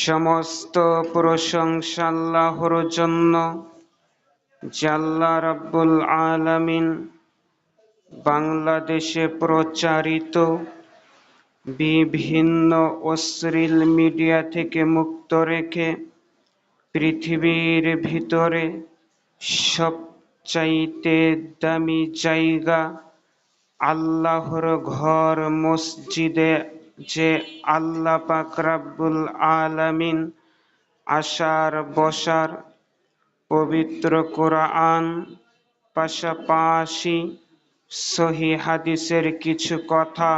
সমস্ত প্রশংসা আল্লাহর জন্য জাল্লা রাব্বুল আলামিন বাংলাদেশে প্রচারিত বিভিন্ন অশ্লীল মিডিয়া থেকে মুক্ত রেখে পৃথিবীর ভিতরে সবচাইতে দামি জায়গা আল্লাহর ঘর, মসজিদে যে আল্লাহ পাক রাব্বুল আলামিন আসার বসার, পবিত্র কোরআন পাশাপাশি সহি হাদিসের কিছু কথা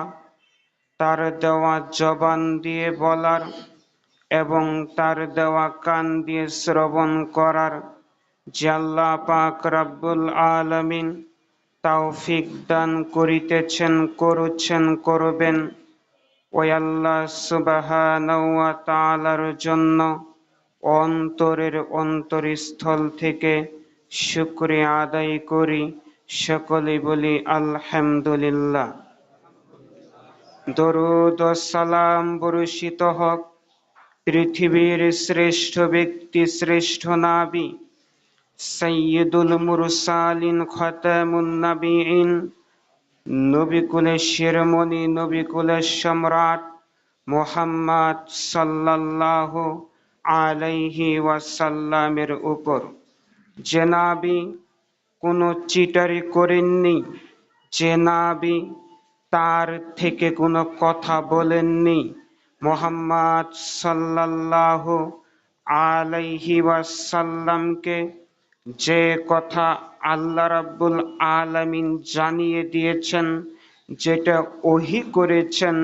তার দেওয়া জবান দিয়ে বলার এবং তার দেওয়া কান দিয়ে শ্রবণ করার যে আল্লাহ পাক রাব্বুল আলামিন তৌফিক দান করিতেছেন, করছেন, করবেন। ওই আল্লাহ তাআলার জন্য অন্তরের অন্তরস্থল থেকে শুকরিয়া আদায় করি। সকলে বলি আলহামদুলিল্লাহ। দরুদ সালাম বর্ষিত হক। পৃথিবীর শ্রেষ্ঠ ব্যক্তি, শ্রেষ্ঠ নাবী। সৈয়দুল মুরসালিন, খতামুন নবীন নবিকুলের শিরোমণি, নবিকুলের সম্রাট মোহাম্মদ সাল্লাল্লাহু আলাইহি ওয়াসাল্লামের উপর। যে নাবি কোনো চিটারি করেননি যে নাবি তার থেকে কোনো কথা বলেননি। মোহাম্মদ সাল্লাল্লাহু আলাইহি ওয়াসাল্লামকে যে কথা আল্লাহ রাব্বুল আলামিন জানিয়ে দিয়েছেন, যেটা ওহি করেছেন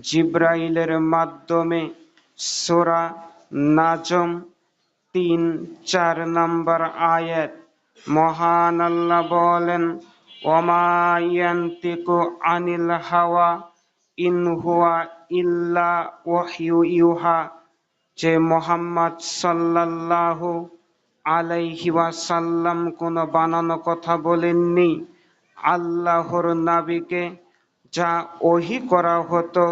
জিব্রাইলের মাধ্যমে, সোরা নাজম তিন চার নম্বর আয়াত। মহান আল্লাহ বলেন ওমায়ান্তিকু আনিল হাওয়া ইন হুয়া ইল্লা ওয়াহয়ু ইউহা। যে মোহাম্মদ সাল্লাল্লাহু আলাইহি ওয়াসাল্লাম কোনো বানানো কথা বলেননি। আল্লাহর নাবিকে যা ওহি করা হতো,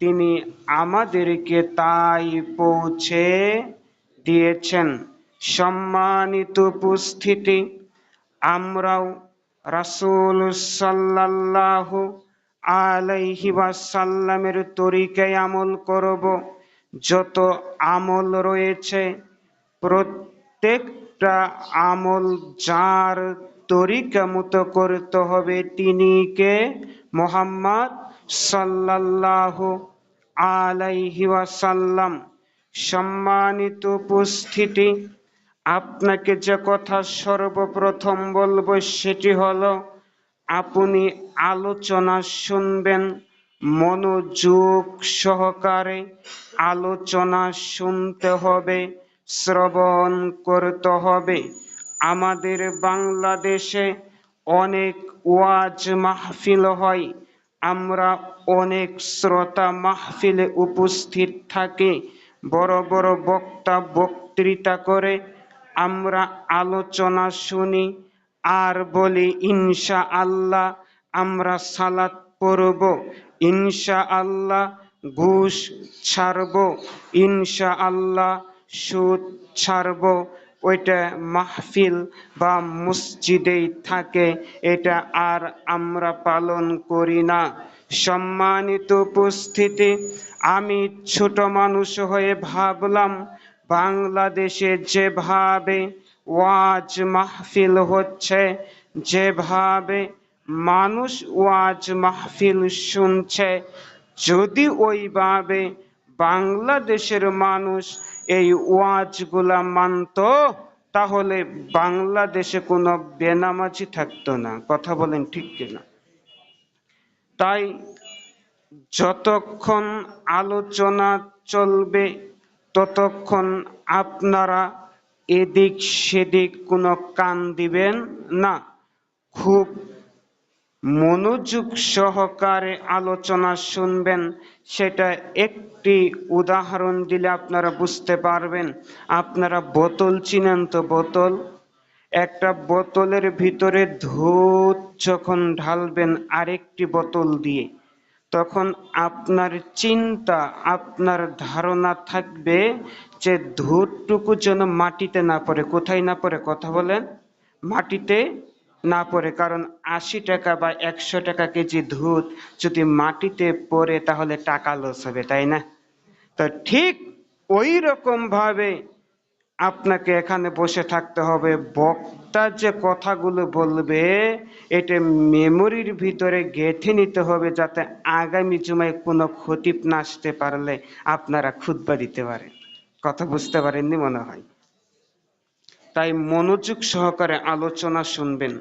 তিনি আমাদেরকে তাই পৌঁছে দিয়েছেন। সম্মানিত উপস্থিতি, আমরাও রাসূল সাল্লাল্লাহু আলাইহি ওয়াসাল্লামের তরিকায় আমল করব। যত আমল রয়েছে প্রত্যেকটা আমল যার তরিকা মতো করতে হবে, তিনি কে? মোহাম্মদ সাল্লাল্লাহু আলাইহি ওয়াসাল্লাম। সম্মানিত উপস্থিতি, আপনাকে যে কথা সর্বপ্রথম বলব সেটি হলো, আপনি আলোচনা শুনবেন, মনোযোগ সহকারে আলোচনা শুনতে হবে। শ্রবণ করতে হবে। আমাদের বাংলাদেশে অনেক ওয়াজ মাহফিল হয়। আমরা অনেক শ্রোতা মাহফিলে উপস্থিত থাকি। বড় বড় বক্তা বক্তৃতা করে আমরা আলোচনা শুনি আর বলি ইনশা আল্লাহ আমরা সালাত পড়ব ইনশা আল্লাহ ঘুষ ছাড়ব ইনশা আল্লাহ সুদ ছাড়ব, ওইটা মাহফিল বা মসজিদেই থাকে, এটা আর আমরা পালন করি না। সম্মানিত উপস্থিতি, আমি ছোট মানুষ হয়ে ভাবলাম, বাংলাদেশে যেভাবে ওয়াজ মাহফিল হচ্ছে, যেভাবে মানুষ ওয়াজ মাহফিল শুনছে, যদি ওইভাবে বাংলাদেশের মানুষ এই ওয়াজগুলা মানত, তাহলে বাংলাদেশে কোনো বেনামাজি থাকতো না। কথা বলেন ঠিক কিনা? তাই যতক্ষণ আলোচনা চলবে, ততক্ষণ আপনারা এদিক সেদিক কোনো কান দিবেন না। খুব মনোযোগ সহকারে আলোচনা শুনবেন। সেটা একটি উদাহরণ দিলে আপনারা বুঝতে পারবেন। আপনারা বোতল চিনেন তো বোতল? একটা বোতলের ভিতরে ধূত যখন ঢালবেন আরেকটি বোতল দিয়ে, তখন আপনার চিন্তা, আপনার ধারণা থাকবে যে ধূরটুকু যেন মাটিতে না পড়ে। কোথায় না পড়ে? কথা বলেন। মাটিতে না পড়ে, কারণ আশি টাকা বা একশো টাকা কেজি দুধ যদি মাটিতে পড়ে তাহলে টাকা লস হবে, তাই না? তো ঠিক ওই রকম ভাবে আপনাকে এখানে বসে থাকতে হবে। বক্তা যে কথাগুলো বলবে, এটা মেমোরির ভিতরে গেঁথে নিতে হবে যাতে আগামী জুমায় কোনো খতিব না আসতে পারলে আপনারা খুতবা দিতে পারেন। কথা বুঝতে পারেননি মনে হয়? তাই মনোযোগ সহকারে আলোচনা শুনবেন।